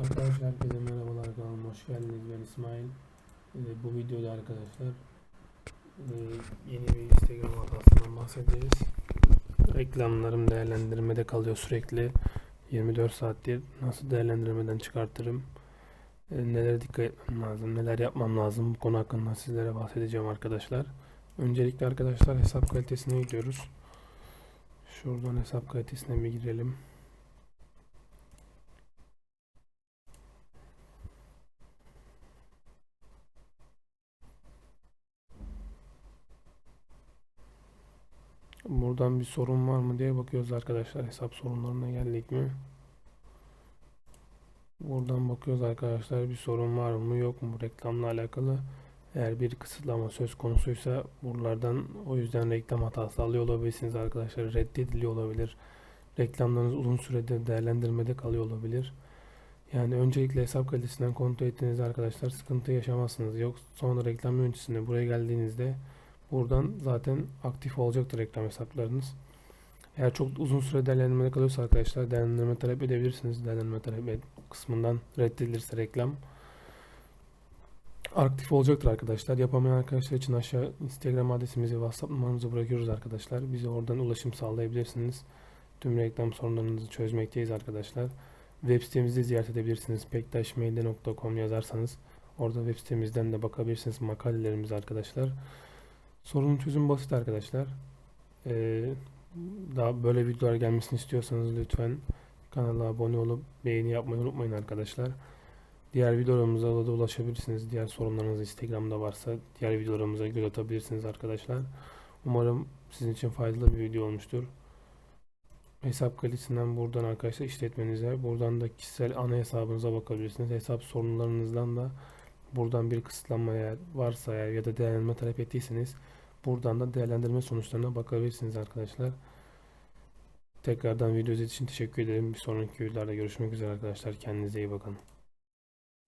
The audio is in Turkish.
Arkadaşlar herkese merhabalar kanalıma hoş geldiniz. Ben İsmail. Ee, bu videoda arkadaşlar e, yeni bir Instagram hatasından bahsedeceğiz. Reklamlarım değerlendirmede kalıyor sürekli. 24 saattir nasıl değerlendirmeden çıkartırım? E, nelere dikkat etmem lazım? Neler yapmam lazım? Bu konu hakkında sizlere bahsedeceğim arkadaşlar. Öncelikle arkadaşlar hesap kalitesine gidiyoruz. Şuradan hesap kalitesine bir girelim Buradan bir sorun var mı diye bakıyoruz arkadaşlar. Hesap sorunlarına geldik mi? Buradan bakıyoruz arkadaşlar bir sorun var mı yok mu reklamla alakalı. Eğer bir kısıtlama söz konusuysa buralardan o yüzden reklam hatası alıyor olabilirsiniz arkadaşlar. Reddediliyor olabilir. Reklamlarınız uzun süredir değerlendirmede kalıyor olabilir. Yani öncelikle hesap kalitesinden kontrol ettiğinizde arkadaşlar sıkıntı yaşamazsınız. Yok sonra reklam yöneticisine buraya geldiğinizde Buradan zaten aktif olacaktır reklam hesaplarınız. Eğer çok uzun süre değerlendirmede kalıyorsa arkadaşlar değerlendirme talep edebilirsiniz. Değerlendirme talep kısmından reddedilirse reklam aktif olacaktır arkadaşlar. Yapamayan arkadaşlar için aşağı Instagram adresimizi, WhatsApp numaramızı bırakıyoruz arkadaşlar. Bize oradan ulaşım sağlayabilirsiniz. Tüm reklam sorunlarınızı çözmekteyiz arkadaşlar. Web sitemizi ziyaret edebilirsiniz. pektaşmeyde.com yazarsanız orada web sitemizden de bakabilirsiniz makalelerimiz arkadaşlar. Sorunun çözümü basit arkadaşlar. Ee, daha böyle videolar gelmesini istiyorsanız lütfen kanala abone olup beğeni yapmayı unutmayın arkadaşlar. Diğer videolarımıza da ulaşabilirsiniz. Diğer sorunlarınız Instagram'da varsa diğer videolarımıza göz atabilirsiniz arkadaşlar. Umarım sizin için faydalı bir video olmuştur. Hesap kalitesinden buradan arkadaşlar işletmenize, buradan da kişisel ana hesabınıza bakabilirsiniz. Hesap sorunlarınızdan da buradan bir kısıtlama eğer varsa ya da değerlendirme talep ettiyseniz buradan da değerlendirme sonuçlarına bakabilirsiniz arkadaşlar. Tekrardan video izlediğiniz için teşekkür ederim. Bir sonraki videolarda görüşmek üzere arkadaşlar. Kendinize iyi bakın.